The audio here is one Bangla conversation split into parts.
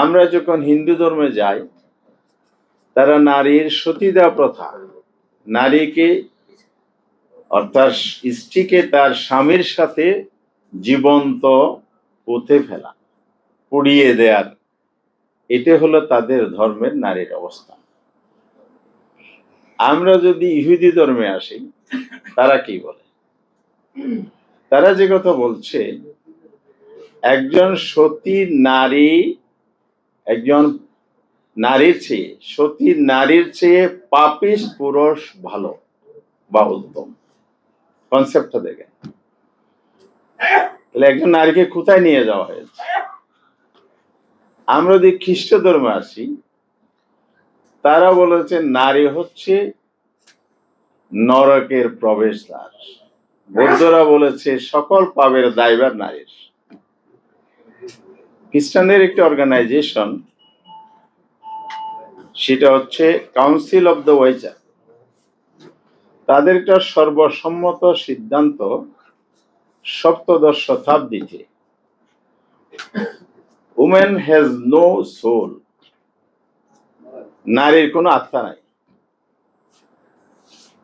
আমরা যখন হিন্দু ধর্মে যাই, তারা নারীর সতীদাহ প্রথা। নারীকে, অর্থাৎ স্ত্রীকে তার স্বামীর সাথে জীবন্ত পুঁতে ফেলা, পুড়িয়ে দেয়ার। এটা হলো তাদের ধর্মের নারীর অবস্থা। আমরা যদি ইহুদি ধর্মে আসি, তারা কি বলে? তারা যে কথা বলছে, একজন সতী নারী একজন নারীর চেয়ে সতী নারীর চেয়ে পাপিস পুরুষ ভালো বা উত্তম। কনসেপ্টটা দেখেন। তাহলে একজন নারীকে কোথায় নিয়ে যাওয়া হয়েছে? আমরা যদি খ্রিস্ট ধর্মে আসি, তারা বলেছে নারী হচ্ছে নরকের প্রবেশদ্বার। বৌদ্ধরা বলেছে সকল পাবের দায়বার নারীর। খ্রিস্টানদের একটি অর্গানাইজেশন সেটা হচ্ছে কাউন্সিল অফ দ্য ওয়াইচার তাদের একটা সর্বসম্মত সিদ্ধান্ত সপ্তদশ শতাব্দীতে। উমেন হ্যাজ নো সোল নারীর কোনো আত্মা নাই।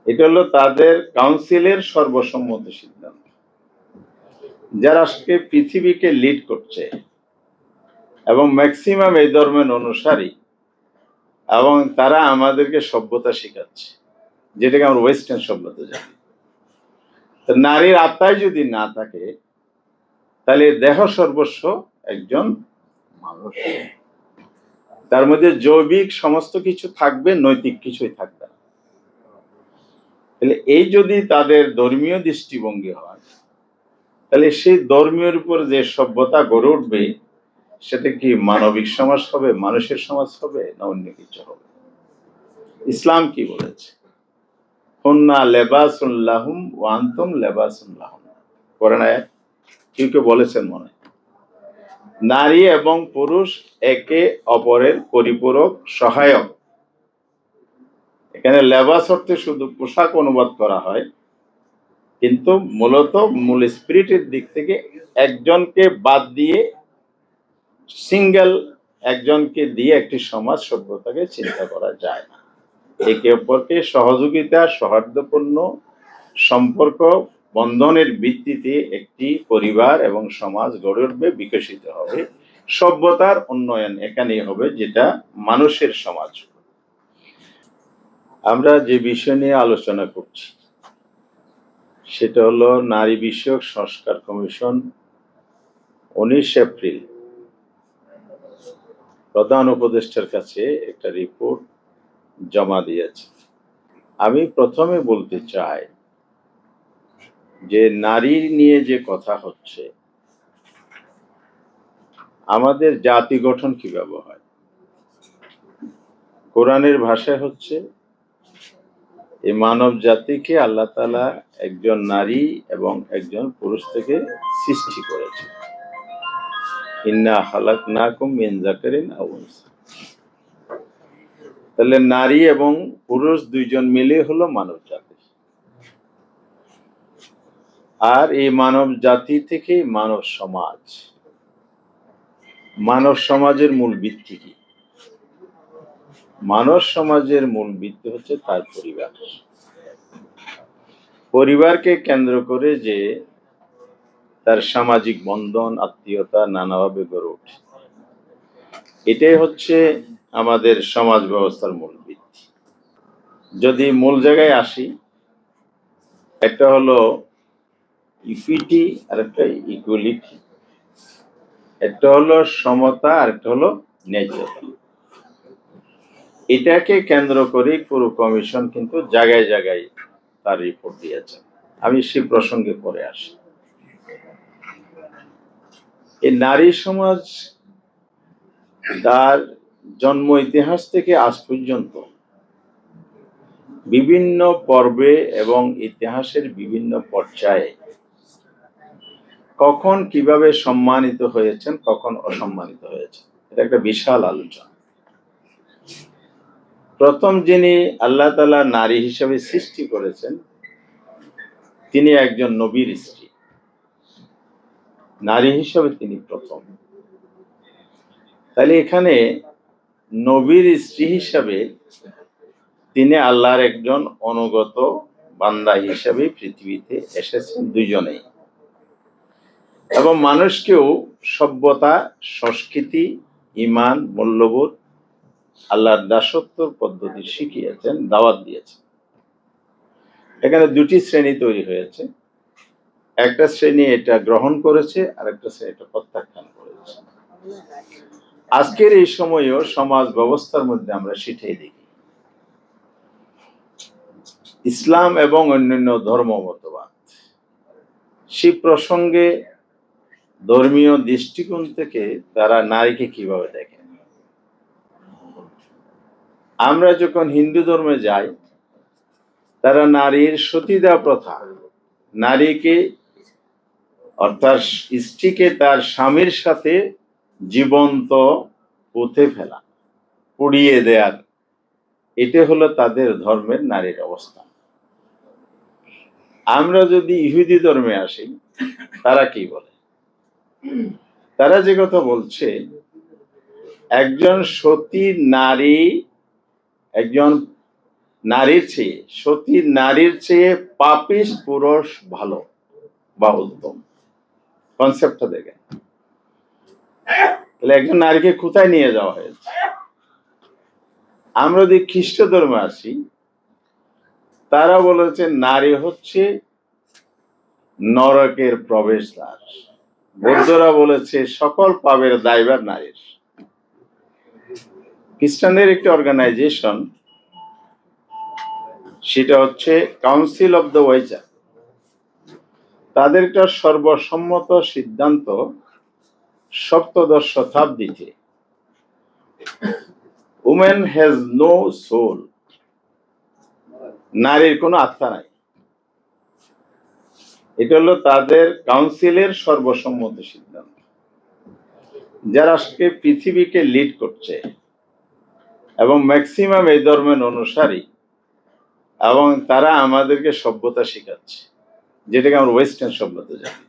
এটা হলো তাদের কাউন্সিলের সর্বসম্মত সিদ্ধান্ত। যারা আজকে পৃথিবীকে লিড করছে। এবং ম্যাক্সিমাম এই ধর্মের অনুসারী। এবং তারা আমাদেরকে সভ্যতা শেখাচ্ছে। যেটাকে আমরা ওয়েস্টার্ন সভ্যতা জানি। তো নারীর আত্মায় যদি না থাকে, তাহলে দেহ সর্বস্ব একজন মানুষ। তার মধ্যে জৈবিক সমস্ত কিছু থাকবে, নৈতিক কিছুই থাকবে না। তাহলে এই যদি তাদের ধর্মীয় দৃষ্টিভঙ্গি হয়, তাহলে সেই ধর্মীয় উপর যে সভ্যতা গড়ে উঠবে সেটা কি মানবিক সমাজ হবে, মানুষের সমাজ হবে, না অন্য কিছু হবে? ইসলাম কি বলেছে? হন্না লেবাসুল্লাহুম ওয়ান্তুম লেবাসুল্লাহুম করেন কেউ কেউ বলেছেন মনে? নারী এবং পুরুষ একে অপরের পরিপূরক, সহায়ক। এখানে লেবাস অর্থে শুধু পোশাক অনুবাদ করা হয়, কিন্তু মূলত মূল স্পিরিটের দিক থেকে একজনকে বাদ দিয়ে সিঙ্গেল একজনকে দিয়ে একটি সমাজ সভ্যতাকে চিন্তা করা যায় না। একে অপরকে সহযোগিতা, সৌহার্দ্যপূর্ণ সম্পর্ক, বন্ধনের ভিত্তিতে একটি পরিবার এবং সমাজ গড়ে উঠবে, বিকশিত হবে। সভ্যতার উন্নয়ন এখানেই হবে, যেটা মানুষের সমাজ আমরা যে বিষয় নিয়ে আলোচনা করছি, সেটা হলো নারী বিষয়ক সংস্কার কমিশন উনিশ এপ্রিল প্রধান উপদেষ্টার কাছে একটা রিপোর্ট জমা দিয়েছে। আমি প্রথমে বলতে চাই যে নারী নিয়ে যে কথা হচ্ছে, আমাদের জাতি গঠন কীভাবে হয়? কোরআনের ভাষায় হচ্ছে, এই মানব জাতিকে আল্লাহ তাআলা একজন নারী এবং একজন পুরুষ থেকে সৃষ্টি করেছে ইন্না হালাক আও তাহলে নারী এবং পুরুষ দুইজন মিলে হলো মানব জাতি। আর এই মানব জাতি থেকে মানব সমাজ। মানব সমাজের মূল ভিত্তি কি? মানব সমাজের মূল ভিত্তি হচ্ছে তার পরিবার। পরিবারকে কেন্দ্র করে যে তার সামাজিক বন্ধন, আত্মীয়তা নানাভাবে গড়ে ওঠে এটাই হচ্ছে আমাদের সমাজ ব্যবস্থার মূল ভিত্তি। যদি মূল জায়গায় আসি, একটা হলো ইকুইটি আর একটা ইকুয়ালিটি একটা হলো সমতা আর একটা হলো ন্যায্যতা। এটাকে কেন্দ্র করে পুরো কমিশন কিন্তু জায়গায় জায়গায় তার রিপোর্ট দিয়েছে। আমি সেই প্রসঙ্গে পরে আসি। এই নারী সমাজ তার জন্ম ইতিহাস থেকে আজ পর্যন্ত। বিভিন্ন পর্বে এবং ইতিহাসের বিভিন্ন পর্যায়ে কখন কীভাবে সম্মানিত হয়েছেন, কখন অসম্মানিত হয়েছেন, এটা একটা বিশাল আলোচনা। প্রথম যিনি আল্লাহ তালা নারী হিসেবে সৃষ্টি করেছেন, তিনি একজন নবীর স্ত্রী। নারী হিসেবে তিনি প্রথম। তাহলে এখানে নবীর স্ত্রী হিসাবে তিনি আল্লাহর একজন অনুগত বান্দা হিসাবে পৃথিবীতে এসেছেন দুজনেই এবং মানুষকেও সভ্যতা, সংস্কৃতি ইমান মূল্যবোধ আল্লাহর দাসত্বর পদ্ধতি শিখিয়েছেন, দাওয়াত দিয়েছেন। এখানে দুটি শ্রেণি তৈরি হয়েছে। একটা শ্রেণি এটা গ্রহণ করেছে আর একটা শ্রেণি এটা প্রত্যাখ্যান করেছে। আজকের এই সময়েও সমাজ ব্যবস্থার মধ্যে আমরা সেটাই দেখি। ইসলাম এবং অন্যান্য ধর্ম মতবাদ সেই প্রসঙ্গে ধর্মীয় দৃষ্টিকোণ থেকে তারা নারীকে কীভাবে দেখেন? আমরা যখন হিন্দু ধর্মে যাই, তারা নারীর সতীদা প্রথা, নারীকে অর্থাৎ স্ত্রীকে তার স্বামীর সাথে জীবন্ত পুঁতে ফেলা, পুড়িয়ে দেয়ার। এটা হলো তাদের ধর্মের নারীর অবস্থা। আমরা যদি ইহুদি ধর্মে আসি, তারা কি বলে? তারা যে কথা বলছে, একজন সতী নারী, একজন নারীর চেয়ে, সতী নারীর চেয়ে পাপিস পুরুষ ভালো বা উত্তম। কনসেপ্টটা দেখে তাহলে একজন নারীকে কোথায় নিয়ে যাওয়া হয়েছে? আমরা যদি খ্রিস্ট ধর্মে আসি, তারা বলেছে নারী হচ্ছে নরকের প্রবেশদ্বার। বৌদ্ধরা বলেছে সকল পাবের দায়বার নারীর। খ্রিস্টানদের একটি অর্গানাইজেশন সেটা হচ্ছে কাউন্সিল অফ দ্য ওয়াইচার তাদের একটা সর্বসম্মত সিদ্ধান্ত সপ্তদশ শতাব্দীতে। উমেন হ্যাজ নো সোল নারীর কোনো আত্মা নাই। এটা হলো তাদের কাউন্সিলের সর্বসম্মত সিদ্ধান্ত। যারা আজকে পৃথিবীকে লিড করছে এবং ম্যাক্সিমাম এই ধর্মের অনুসারী এবং তারা আমাদেরকে সভ্যতা শেখাচ্ছে। যেটাকে আমরা ওয়েস্টার্ন সভ্যতা জানি।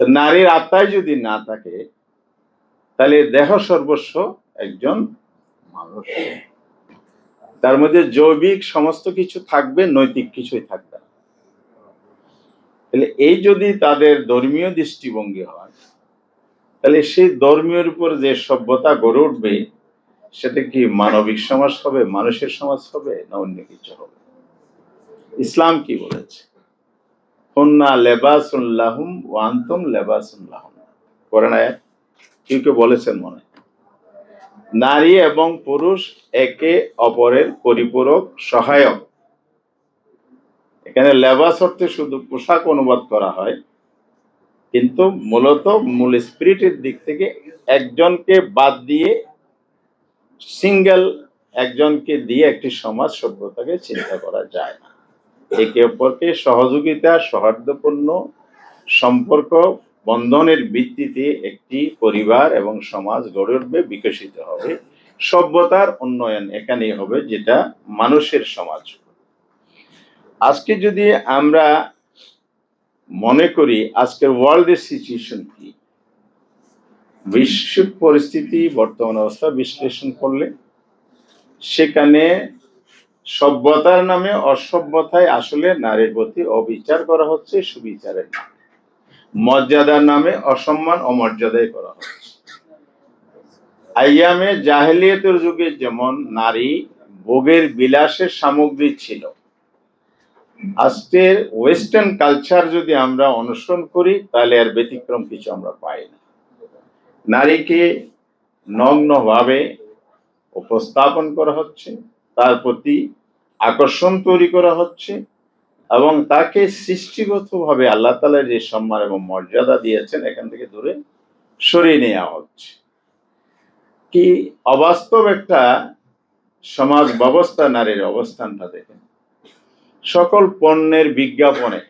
তো নারীর আত্মায় যদি না থাকে, তাহলে দেহ সর্বস্ব একজন মানুষ। তার মধ্যে জৈবিক সমস্ত কিছু থাকবে, নৈতিক কিছুই থাকবে তাহলে এই যদি তাদের ধর্মীয় দৃষ্টিভঙ্গি হয়, তাহলে সেই ধর্মীয় উপর যে সভ্যতা গড়ে উঠবে, সেটা কি মানবিক সমাজ হবে, মানুষের সমাজ হবে, না অন্য কিছু হবে? ইসলাম কি বলেছে? নারী এবং পুরুষ একে অপরের পরিপূরক সহায়ক। এখানে লেবাস অর্থে শুধু পোশাক অনুবাদ করা হয়, কিন্তু মূলত মূল স্পিরিটের দিক থেকে একজনকে বাদ দিয়ে সিঙ্গেল, একজনকে দিয়ে একটি সমাজ সভ্যতাকে চিন্তা করা যায় না। একে অপরকে সহযোগিতা, সৌহার্দ্যপূর্ণ সম্পর্ক, বন্ধনের ভিত্তিতে একটি পরিবার এবং সমাজ গড়ে উঠবে, বিকশিত হবে। সভ্যতার উন্নয়ন এখানেই হবে, যেটা মানুষের সমাজ আজকে যদি আমরা মনে করি, আজকের ওয়ার্ল্ডের সিচুয়েশন কি? বৈশ্বিক পরিস্থিতি, বর্তমান অবস্থা বিশ্লেষণ করলে, সেখানে সভ্যতার নামে অসভ্যতায় আসলে নারীর প্রতি অবিচার করা হচ্ছে সুবিচারের নামে। মর্যাদার নামে অসম্মান অমর্যাদায় করা হচ্ছে। আইয়ামে জাহেলিয়তের যুগে যেমন নারী ভোগের বিলাসের সামগ্রী ছিল, আজকের ওয়েস্টার্ন কালচার যদি আমরা অনুসরণ করি, তাহলে আর ব্যতিক্রম কিছু আমরা পাই না। নারীকে নগ্নভাবে উপস্থাপন করা হচ্ছে, তার প্রতি আকর্ষণ তৈরি করা হচ্ছে এবং তাকে সৃষ্টিগতভাবে আল্লাহ তালা যে সম্মান এবং মর্যাদা দিয়েছেন এখান থেকে দূরে সরিয়ে নেওয়া হচ্ছে। কি অবাস্তব একটা সমাজ ব্যবস্থা নারীর অবস্থানটা দেখেন। সকল পণ্যের বিজ্ঞাপনে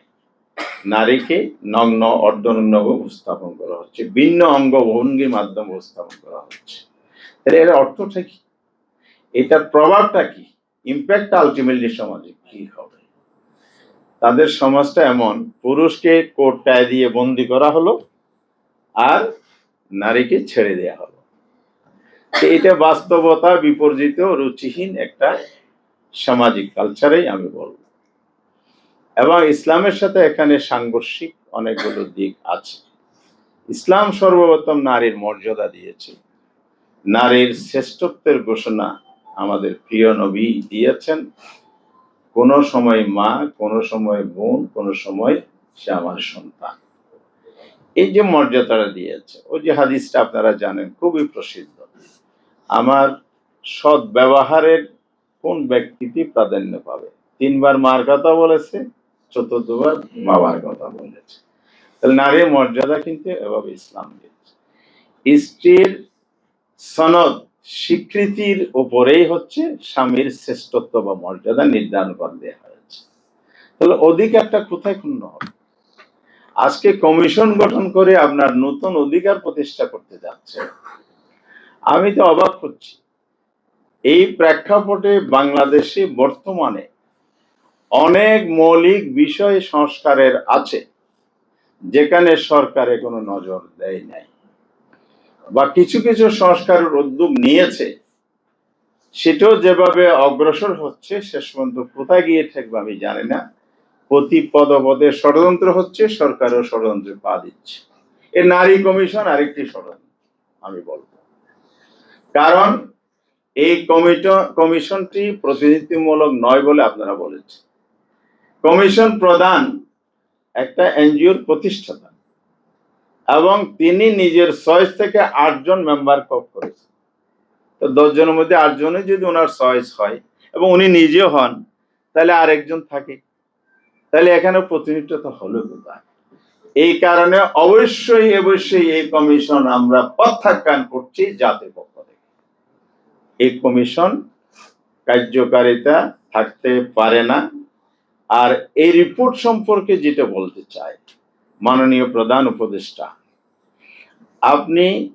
নারীকে নগ্ন, অর্ধনগ্ন উপস্থাপন করা হচ্ছে, ভিন্ন অঙ্গ ভঙ্গির মাধ্যমে উপস্থাপন করা হচ্ছে। তাহলে এর অর্থটা কি? এটার প্রভাবটা কি? ইম্প্যাক্ট আলটিমেটলি সমাজে কি হবে? তাদের সমাজটা এমন, পুরুষকে কোর্টায় দিয়ে বন্দি করা হলো আর নারীকে ছেড়ে দেয়া হলো। এটা বাস্তবতা বিপর্জিত, রুচিহীন একটা সামাজিক কালচারেই আমি বলব। এবং ইসলামের সাথে এখানে সাংঘর্ষিক অনেকগুলো দিক আছে। ইসলাম সর্বপ্রথম নারীর মর্যাদা দিয়েছে। নারীর শ্রেষ্ঠত্বের ঘোষণা আমাদের প্রিয় নবী দিয়েছেন। কোন সময় মা, কোন সময় বোন, কোন সময় সে আমার সন্তান। এই যে মর্যাদাটা দিয়েছে, ওই যে হাদিসটা আপনারা জানেন, খুবই প্রসিদ্ধ। আমার সৎ ব্যবহারের কোন ব্যক্তিটি প্রাধান্য পাবে? তিনবার মার কথা বলেছে, চতুর্থবার বাবার কথা বলেছে। তাহলে নারীর মর্যাদা কিন্তু এভাবে ইসলাম দিয়েছে। স্ত্রীর সনদ স্বীকৃতির উপরেই হচ্ছে স্বামীর শ্রেষ্ঠত্ব বা মর্যাদা নির্ধারণ করে দেওয়া হয়েছে। তাহলে অধিকারটা কোথায় ক্ষুণ্ণ হবে? আজকে কমিশন গঠন করে আপনার নতুন অধিকার প্রতিষ্ঠা করতে যাচ্ছে। আমি তো অবাক হচ্ছি। এই প্রেক্ষাপটে বাংলাদেশে বর্তমানে অনেক মৌলিক বিষয় সংস্কারের আছে, যেখানে সরকারে কোনো নজর দেয় নাই। বা কিছু কিছু সংস্কারের উদ্যোগ নিয়েছে, সেটাও যেভাবে অগ্রসর হচ্ছে, শেষ পর্যন্ত কোথায় গিয়ে থাকবে আমি জানি না। প্রতি পদপদে ষড়যন্ত্র হচ্ছে, সরকারও ষড়যন্ত্রে পা দিচ্ছে। এ নারী কমিশন আরেকটি ষড়যন্ত্র, আমি বলব। কারণ এই কমিট- কমিশনটি প্রতিনিধিত্বমূলক নয় বলে আপনারা বলেছেন। কমিশন প্রধান একটা এনজিওর প্রতিষ্ঠাতা। এবং তিনি নিজের চয়েস থেকে আটজন মেম্বার কপ করেছেন। তো দশজনের মধ্যে আটজনে যদি ওনার চয়েস হয় এবং উনি নিজেও হন, তাহলে আরেকজন থাকে। তাহলে এখানে প্রতিনিধিত্ব তো হলো কোথায়? এই কারণে অবশ্যই অবশ্যই এই কমিশন আমরা প্রত্যাখ্যান করছি জাতির পক্ষ থেকে। এই কমিশন কার্যকারিতা থাকতে পারে না। আর এই রিপোর্ট সম্পর্কে যেটা বলতে চাই, মাননীয় প্রধান উপদেষ্টা আপনি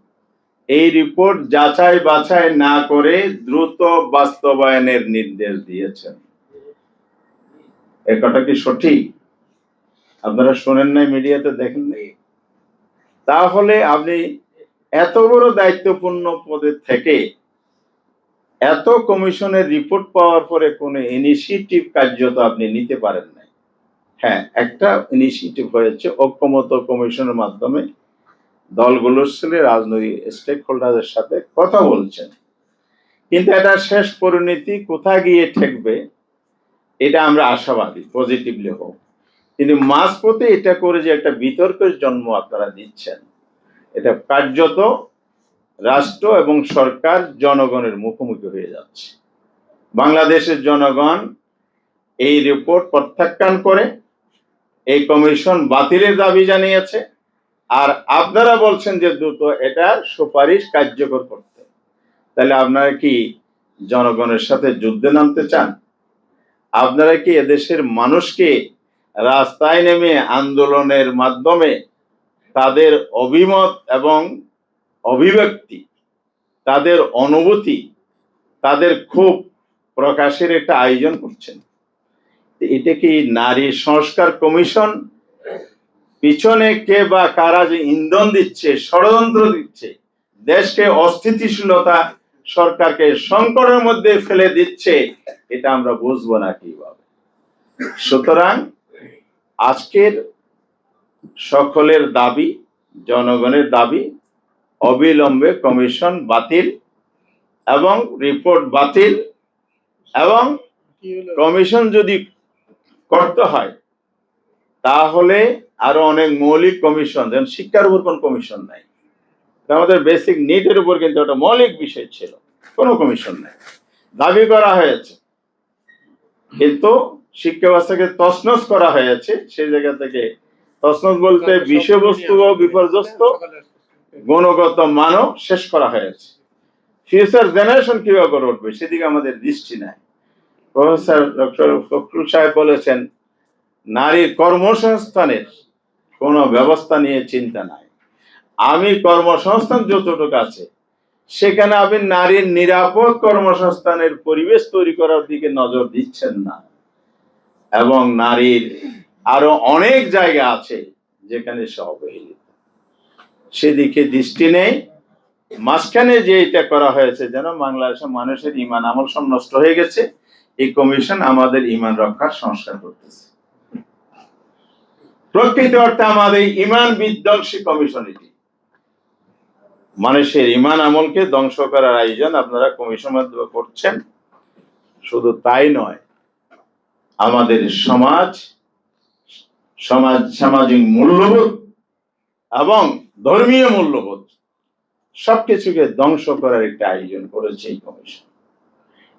এই রিপোর্ট যাচাই বাছাই না করে দ্রুত বাস্তবায়নের নির্দেশ দিয়েছেন। এ কথা কি সঠিক? আপনারা শোনেন নাই মিডিয়াতে, দেখেন নাই? তাহলে আপনি এত বড় দায়িত্বপূর্ণ পদে থেকে এত কমিশনের রিপোর্ট পাওয়ার পরে কোনো ইনিশিয়েটিভ কার্যত আপনি নিতে পারেন নাই। হ্যাঁ একটা ইনিশিয়েটিভ হয়েছে ঐক্যমত কমিশনের মাধ্যমে দলগুলোর সাথে রাজনৈতিক স্টেক হোল্ডারের সাথে কথা বলছেন। কিন্তু এটা শেষ পরিণতি কোথায় গিয়ে ঠেকবে, এটা আমরা আশাবাদী পজিটিভলি হোক। কিন্তু মাঝপথে এটা করে যে একটা বিতর্কের জন্ম আপনারা দিচ্ছেন, এটা কার্যত রাষ্ট্র এবং সরকার জনগণের মুখোমুখি হয়ে যাচ্ছে। বাংলাদেশের জনগণ এই রিপোর্ট প্রত্যাখ্যান করে, এই কমিশন বাতিলের দাবি জানিয়েছে। আর আপনারা বলছেন যে দ্রুত এটা সুপারিশ কার্যকর করতে। তাহলে আপনারা কি জনগণের সাথে যুদ্ধে নামতে চান? আপনারা কি এদেশের মানুষকে রাস্তায় নেমে আন্দোলনের মাধ্যমে তাদের অভিমত এবং অভিব্যক্তি, তাদের অনুভূতি, তাদের খুব প্রকাশের একটা আয়োজন করছেন? এটা কি নারী সংস্কার কমিশন পিছনে কে বা কারা যে ইন্ধন দিচ্ছে ষড়যন্ত্র দিচ্ছে দেশকে অস্থিতিশীলতা সরকারকে সংকটের মধ্যে ফেলে দিচ্ছে এটা আমরা বুঝব না কীভাবে। সুতরাং আজকের সকলের দাবি জনগণের দাবি অবিলম্বে কমিশন বাতিল এবং রিপোর্ট বাতিল এবং কমিশন যদি করতে হয় তাহলে আরও অনেক মৌলিক কমিশন যেমন শিক্ষার উপর কোন কমিশন নাই। আমাদের বেসিক নিডের উপর কিন্তু একটা মৌলিক বিষয় ছিল কোনো কমিশন নাই। দাবি করা হয়েছে কিন্তু শিক্ষা ব্যবস্থাকে তছনছ করা হয়েছে সেই জায়গা থেকে তছনছ বলতে বিষয়বস্তু ও বিপর্যস্ত গুণগত মানও শেষ করা হয়েছে। ফিউচার জেনারেশন কীভাবে করে উঠবে সেদিকে আমাদের দৃষ্টি নাই। প্রফেসর ডক্টর ফখরুল সাহেব বলেছেন নারীর কর্মসংস্থানের কোনো ব্যবস্থা নিয়ে চিন্তা নাই। আমি কর্মসংস্থান যতটুকু আছে, সেখানে আপনি নারীর নিরাপদ কর্মসংস্থানের পরিবেশ তৈরি করার দিকে নজর দিচ্ছেন না। এবং নারীর আরও অনেক জায়গা আছে যেখানে সে অবহেলিত সেদিকে দৃষ্টি নেই। মাঝখানে যে এটা করা হয়েছে যেন বাংলাদেশের মানুষের ইমান আমল সব নষ্ট হয়ে গেছে, এই কমিশন আমাদের ইমান রক্ষার সংস্কার করতেছে। প্রকৃত অর্থে আমাদের ইমান বিধ্বংসী কমিশন এটি। মানুষের ইমান আমলকে ধ্বংস করার আয়োজন আপনারা কমিশন মাধ্যমে করছেন। শুধু তাই নয়, আমাদের সমাজ সমাজ, সামাজিক মূল্যবোধ এবং ধর্মীয় মূল্যবোধ সবকিছুকে ধ্বংস করার একটা আয়োজন করেছে এই কমিশন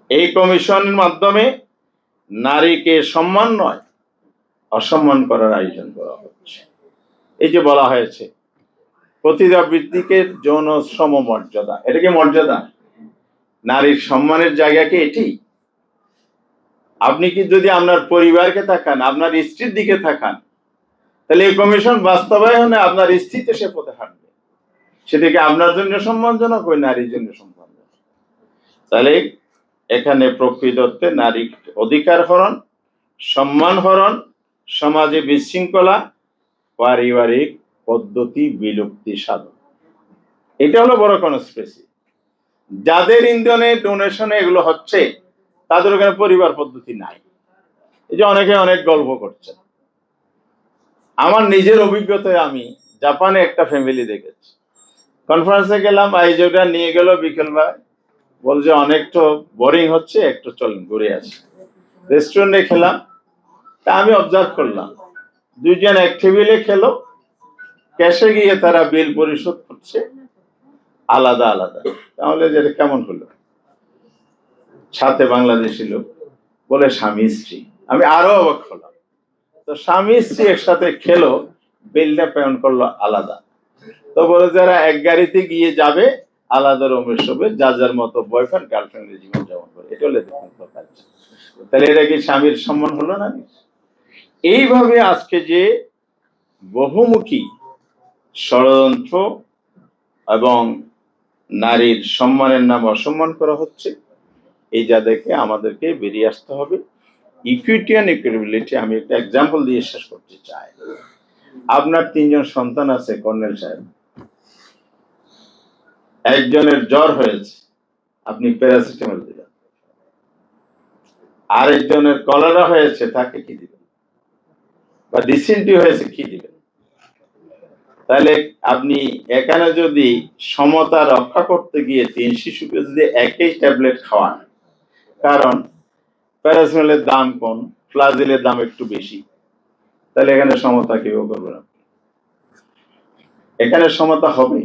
এই কমিশনের মাধ্যমে নারীকে সম্মান নয় অসম্মান করার আয়োজন করা হচ্ছে। এই যে বলা হয়েছে প্রতিটা বৃত্তিকে যৌন শ্রম মর্যাদা এটা কি মর্যাদা? নারীর সম্মানের জায়গা কি এটি? আপনি কি যদি আপনার পরিবারকে তাকান, আপনার স্ত্রীর দিকে তাকান, তাহলে এই কমিশন বাস্তবায়নে আপনার স্ত্রী তো সে পথে হাঁটবে। সেটা কি আপনার জন্য সম্মানজনক ওই নারীর জন্য সম্মানজনক। তাহলে এখানে প্রকৃতত্বে নারীর অধিকার হরণ, সম্মান হরণ সমাজে বিশৃঙ্খলা, পারিবারিক পদ্ধতি, বিলুপ্তি সাধন। এটা হলো বড় কনস্পেসি যাদের ইন্ধনে ডোনেশনে এগুলো হচ্ছে, তাদের ওখানে পরিবার পদ্ধতি নাই। এই যে অনেকে অনেক গল্প করছে। আমার নিজের অভিজ্ঞতায় আমি জাপানে একটা ফ্যামিলি দেখেছি। কনফারেন্সে গেলাম আয়োজকরা নিয়ে গেল বিকেলবেলা বলছে, অনেক তো বোরিং হচ্ছে, একটু চলুন, ঘুরে আসি। রেস্টুরেন্টে খেলাম। তা আমি অবজার্ভ করলাম। দুইজন এক টেবিলে খেলো। ক্যাশে গিয়ে তারা বিল পরিশোধ করছে। আলাদা আলাদা। তাহলে যেটা কেমন হলো? সাথে বাংলাদেশি লোক বলে স্বামী, স্ত্রী। আমি আরও অবাক হলাম। তো স্বামী, স্ত্রী একসাথে খেলো বিলটা পেমেন্ট করল আলাদা। তো বলে যারা এক গাড়িতে গিয়ে যাবে, আলাদা রুমে শোবে, যার যার মতো বয়ফ্রেন্ড গার্লফ্রেন্ডের জীবন যাপন করে। এটা হলে দেখুন তাহলে এটা কি স্বামীর সম্মান হলো না? এইভাবে আজকে যে বহুমুখী ষড়যন্ত্র এবং নারীর সম্মানের নাম অসম্মান করা হচ্ছে, এই যাদেরকে আমাদেরকে বেরিয়ে আসতে হবে। ইকুইটি অ্যান্ড ইকুইটেবিলিটি আমি একটা এক্সাম্পল দিয়ে শেষ করতে চাই। আপনার তিনজন সন্তান আছে, কর্নেল সাহেব। একজনের জ্বর হয়েছে, আপনি প্যারাসিটামল দিলেন। আরেকজনের কলেরা হয়েছে, তাকে কি দিবেন? বা ডিসেন্টি হয়েছে কি দিবেন? তাহলে আপনি এখানে যদি সমতা রক্ষা করতে গিয়ে তিন শিশুকে যদি একই ট্যাবলেট খাওয়ান, কারণ প্যারাসিটামলের দাম কম, ফ্লাজিলের দাম একটু বেশি, তাহলে এখানে সমতা কেউ করবে না এখানে সমতা হবে।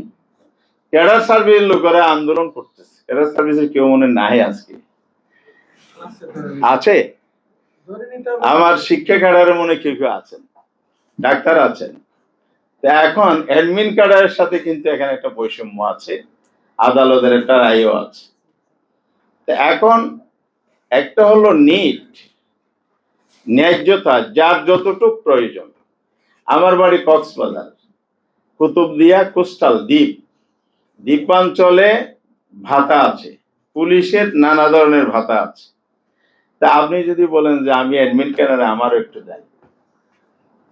ক্যাডার সার্ভিস লোকেরা আন্দোলন করতেছে। ক্যাডার সার্ভিসের কেউ মনে নাই আজকে? আছে? আমার শিক্ষা ক্যাডারের মনে কেউ কেউ আছেন, ডাক্তার আছেন। এখন অ্যাডমিন ক্যাডারের সাথে কিন্তু এখানে একটা বৈষম্য আছে, আদালতের একটা রায়ও আছে। এখন একটা হলো নিট, ন্যায্যতা যার যতটুক প্রয়োজন। আমার বাড়ি কক্সবাজার, কুতুবদিয়া কোস্টাল দ্বীপ। দ্বীপাঞ্চলে ভাতা আছে, পুলিশের নানা ধরনের ভাতা আছে। তা আপনি যদি বলেন যে আমি অ্যাডমিন ক্যাডারে আমারও একটু দেন।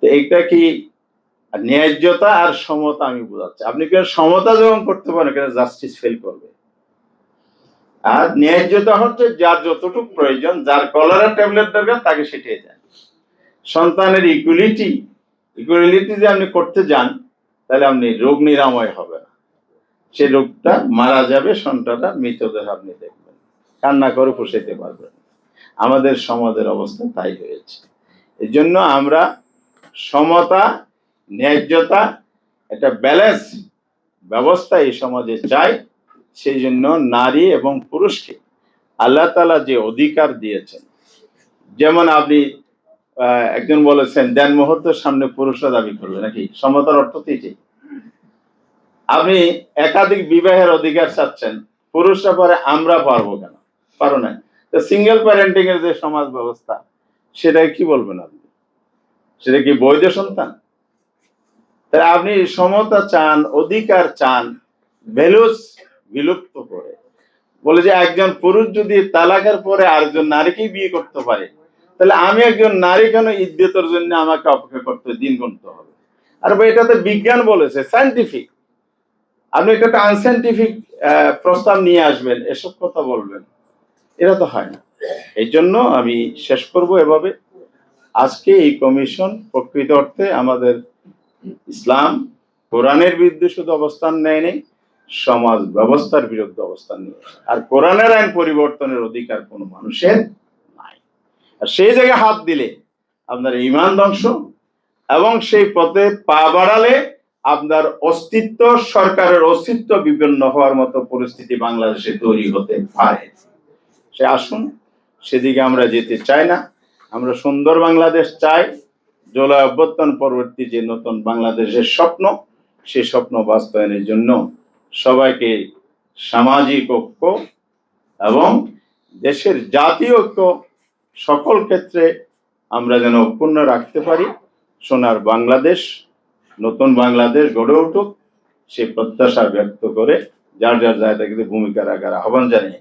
তো এইটা কি ন্যায্যতা আর সমতা আমি বোঝাচ্ছি। আপনি কেন সমতা যখন করতে পারেন কেন জাস্টিস ফেল করবে। আর ন্যায্যতা হচ্ছে যার যতটুকু প্রয়োজন, যার কলারা ট্যাবলেট দরকার, তাকে সেটাই দেন। সন্তানের ইকুয়ালিটি ইকুয়ালিটি যে আপনি করতে যান, তাহলে আপনি রোগ নিরাময় হবে না। সে রোগটা মারা যাবে সন্তানটা মৃতদেহ আপনি দেখবেন। কান্না করে পোষাইতে পারবেন। আমাদের সমাজের অবস্থা তাই হয়েছে। এই জন্য আমরা সমতা, ন্যায্যতা, একটা ব্যালেন্স ব্যবস্থা এই সমাজে চাই, সেই জন্য নারী এবং পুরুষকে আল্লাহ তালা যে অধিকার দিয়েছেন, যেমন আপনি একজন বলেছেন, দেন মুহূর্তের সামনে পুরুষরা দাবি করবে নাকি? সমতার অর্থ এটাই। আপনি একাধিক বিবাহের অধিকার চাচ্ছেন, পুরুষরা পরে আমরা পারব কেন? পারো না সিঙ্গেল প্যারেন্টিং এর যে সমাজ ব্যবস্থা। সেটা কি বলবেন আপনি? সেটা কি বৈধ সন্তান? তাই আপনি সমতা চান, অধিকার চান ভ্যালুস বিলুপ্ত করে। বলে যে একজন পুরুষ যদি তালাকের পরে আরেকজন নারীকেই বিয়ে করতে পারে, তাহলে আমি একজন নারী কেন ইদ্যতের জন্য আমাকে অপেক্ষা করতে দিন গুনতে হবে? আর এটা তো বিজ্ঞান বলেছে সায়েন্টিফিক আপনি একটা আনসাইন্টিফিক প্রস্তাব নিয়ে আসবেন, এসব কথা বলবেন। এরা তো হয় না। এই জন্য আমি শেষ করব এভাবে। আজকে এই কমিশন প্রকৃত অর্থে আমাদের ইসলাম কোরআনের বিরুদ্ধে শুধু অবস্থান নেয় নেই, সমাজ ব্যবস্থার বিরুদ্ধে অবস্থান নেই। আর কোরআনের আইন পরিবর্তনের অধিকার কোনো মানুষের নাই। আর সেই জায়গায় হাত দিলে আপনার ইমান ধ্বংস এবং সেই পথে পা বাড়ালে আপনার অস্তিত্ব, সরকারের অস্তিত্ব বিপন্ন হওয়ার মতো পরিস্থিতি বাংলাদেশে তৈরি হতে পারে। সে আসুন, সেদিকে আমরা যেতে চাই না। আমরা সুন্দর বাংলাদেশ চাই। জলবায়ু অভ্যর্থন পরবর্তী যে নতুন বাংলাদেশের স্বপ্ন, সে স্বপ্ন বাস্তবায়নের জন্য সবাইকে সামাজিক ঐক্য এবং দেশের জাতীয় ঐক্য সকল ক্ষেত্রে আমরা যেন অক্ষুণ্ণ রাখতে পারি। সোনার বাংলাদেশ, নতুন বাংলাদেশ গড়ে উঠুক, সে প্রত্যাশা ব্যক্ত করে যার যার জায়গা থেকে ভূমিকা রাখার আহ্বান জানিয়ে